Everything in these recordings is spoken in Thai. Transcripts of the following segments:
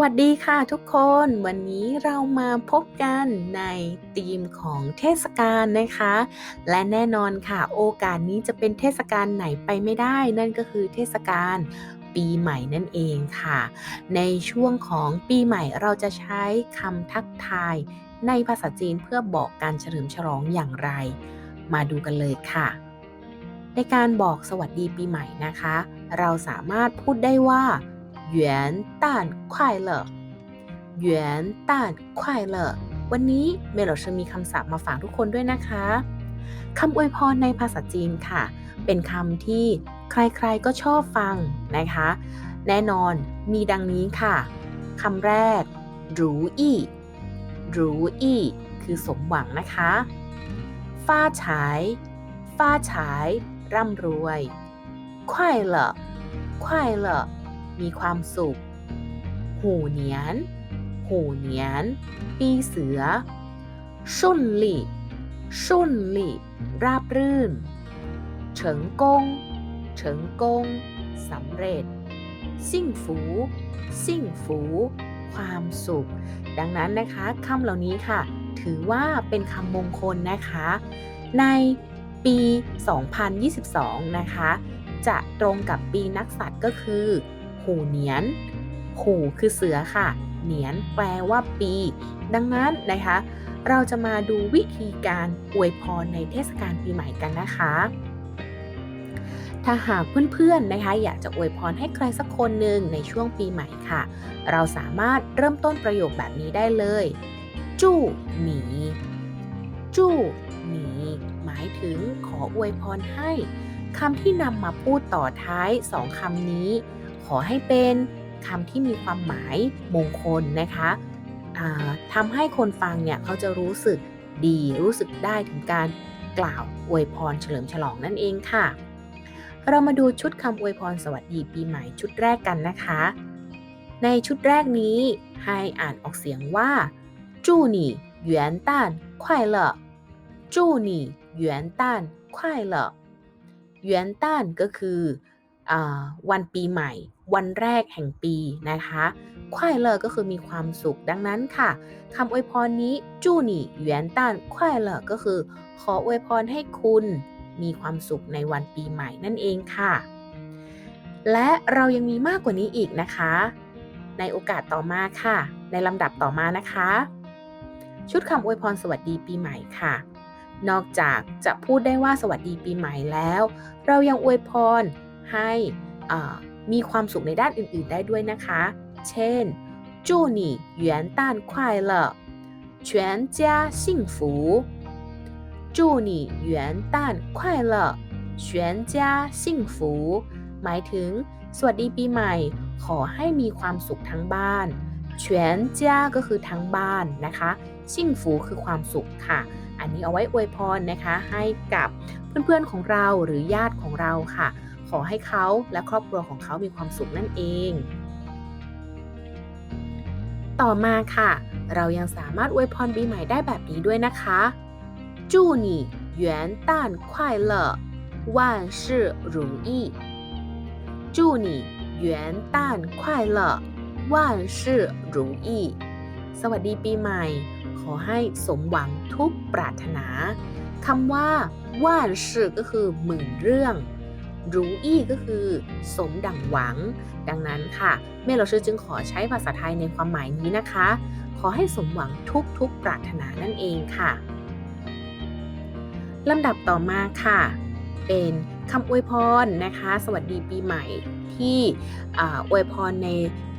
วัสดีค่ะทุกคนวันนี้เรามาพบกันในธีมของเทศกาลนะคะ และแน่นอนค่ะ โอกาสนี้จะเป็นเทศกาลไหนไปไม่ได้ นั่นก็คือเทศกาลปีใหม่นั่นเองค่ะ ในช่วงของปีใหม่เราจะใช้คำทักทาย ในภาษาจีนเพื่อบอกการเฉลิมฉลองอย่างไร มาดูกันเลยค่ะ ในการบอกสวัสดีปีใหม่นะคะ เราสามารถพูดได้ว่า 元旦快乐元旦快乐วันนี้เมโลชมีคำศัพท์มาฝากทุกคนด้วยนะคะคำอวยพรในภาษาจีนค่ะ เป็นคำที่ใครๆก็ชอบฟังนะคะ แน่นอนมีดังนี้ค่ะคำแรกรู้อี้รู้อี้คือสมหวังนะคะฟ้าฉายฟ้าฉาย ร่ำรวย快乐快乐 มีความสุข หูเหนียน หูเหนียน ปีเสือ ชุ่นหลี่ชุ่นหลี่ราบรื่น เฉิงกง เฉิงกง สำเร็จซิ่งฝูซิ่งฝู ความสุข ดังนั้นนะคะคำเหล่านี้ค่ะ ถือว่าเป็นคำมงคลนะคะ ในปี 2022 นะคะ จะตรงกับปีนักสัตว์ก็คือ หูเหนียน หูคือเสือค่ะเหนียนแปลว่าปี ดังนั้นนะคะ เราจะมาดูวิธีการอวยพรในเทศกาลปีใหม่กันนะคะ ถ้าหากเพื่อนๆนะคะ อยากจะอวยพรให้ใครสักคนหนึ่งในช่วงปีใหม่ค่ะ เราสามารถเริ่มต้นประโยคแบบนี้ได้เลย จู้หนีจู้หนีหมายถึงขออวยพรให้คำที่นำมาพูดต่อท้ายสองคำนี้ ขอให้เป็นคำที่มีความหมายมงคลนะคะทำให้คนฟังเนี่ยเขาจะรู้สึกดีรู้สึกได้ถึงการกล่าวอวยพรเฉลิมฉลองนั่นเองค่ะ เรามาดูชุดคำอวยพรสวัสดีปีใหม่ชุดแรกกันนะคะ ในชุดแรกนี้ให้อ่านออกเสียงว่าจูนี่หยวนต้านควายเลาอจูนี่หยวนต้านควายเลาอหยวนต้านก็คือ วันปีใหม่ วันแรกแห่งปีนะคะควายเลอก็คือมีความสุขดังนั้นค่ะคำอวยพรนี้จูนี่หยวนต้านควายเลอก็คือ ขออวยพรให้คุณมีความสุขในวันปีใหม่นั่นเองค่ะ และเรายังมีมากกว่านี้อีกนะคะ ในโอกาสต่อมาค่ะ ในลำดับต่อมานะคะ ชุดคำอวยพรสวัสดีปีใหม่ค่ะ นอกจากจะพูดได้ว่าสวัสดีปีใหม่แล้ว เรายังอวยพร ให้มีความสุขในด้านอื่นๆได้ด้วยนะคะ เช่น祝你元旦快乐全家幸福祝你元旦快乐全家幸福หมายถึง สวัสดีปีใหม่ ขอให้มีความสุขทั้งบ้าน全家ก็คือทั้งบ้านนะคะชิ่งฟูคือความสุขค่ะ อันนี้เอาไว้อวยพรนะคะ ให้กับเพื่อนๆของเราหรือญาติของเราค่ะ ขอให้เขาและครอบครัวของเขามีความสุขนั่นเอง ต่อมาค่ะ เรายังสามารถอวยพรปีใหม่ได้แบบนี้ด้วยนะคะ祝你元旦快乐万事如意祝你元旦快乐万事如意สวัสดีปีใหม่ ขอให้สมหวังทุกปรารถนาคำว่าว่านชื่อก็คือหมื่นเรื่อง รู้อี้ก็คือ สมดังหวัง ดังนั้นค่ะเมโลชื่อจึงขอใช้ภาษาไทยในความหมายนี้นะคะ ขอให้สมหวังทุกทุกปรารถนานั่นเองค่ะลำดับต่อมาค่ะ เป็นคำอวยพรนะคะ สวัสดีปีใหม่ที่อวยพรใน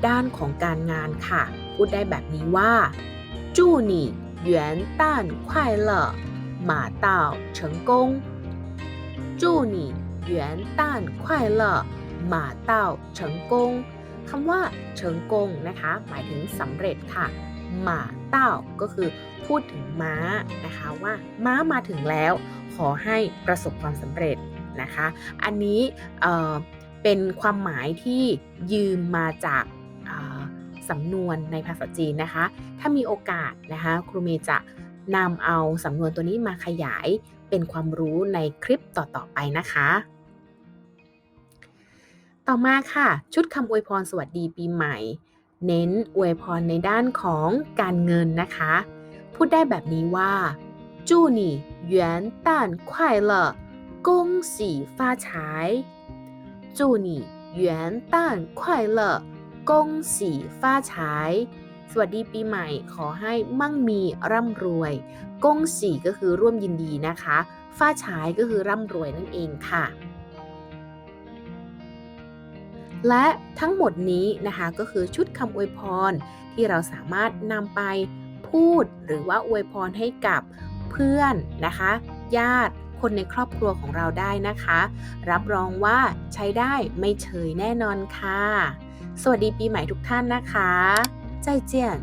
ด้านของการงานค่ะ พูดได้แบบนี้ว่าจู้หนี่元旦快乐马到成功祝你 元旦快乐马到成功คำว่าเฉิงกงนะคะ หมายถึงสำเร็จค่ะหมาเต้าก็คือพูดถึงม้านะคะว่าม้ามาถึงแล้ว ขอให้ประสบความสำเร็จนะคะ อันนี้เเป็นความหมายที่ยืมมาจากสำนวนในภาษาจีนนะคะ ถ้ามีโอกาสนะคะครูเมย์จะ นำเอาสำนวนตัวนี้มาขยายเป็นความรู้ในคลิปต่อๆไปนะคะ ต่อมาค่ะ ชุดคำอวยพรสวัสดีปีใหม่ เน้นอวยพรในด้านของการเงินนะคะ พูดได้แบบนี้ว่าจูนี่元旦快乐恭喜发财祝你元旦快乐恭喜发财 สวัสดีปีใหม่ขอให้มั่งมีร่ำรวยกงสีก็คือร่วมยินดีนะคะ ฟ้าฉายก็คือร่ำรวยนั่นเองค่ะ และทั้งหมดนี้นะคะก็คือชุดคำอวยพรที่เราสามารถนำไปพูดหรือว่าอวยพรให้กับเพื่อนนะคะ ญาติคนในครอบครัวของเราได้นะคะ รับรองว่าใช้ได้ไม่เฉยแน่นอนค่ะ สวัสดีปีใหม่ทุกท่านนะคะ ใจเจียน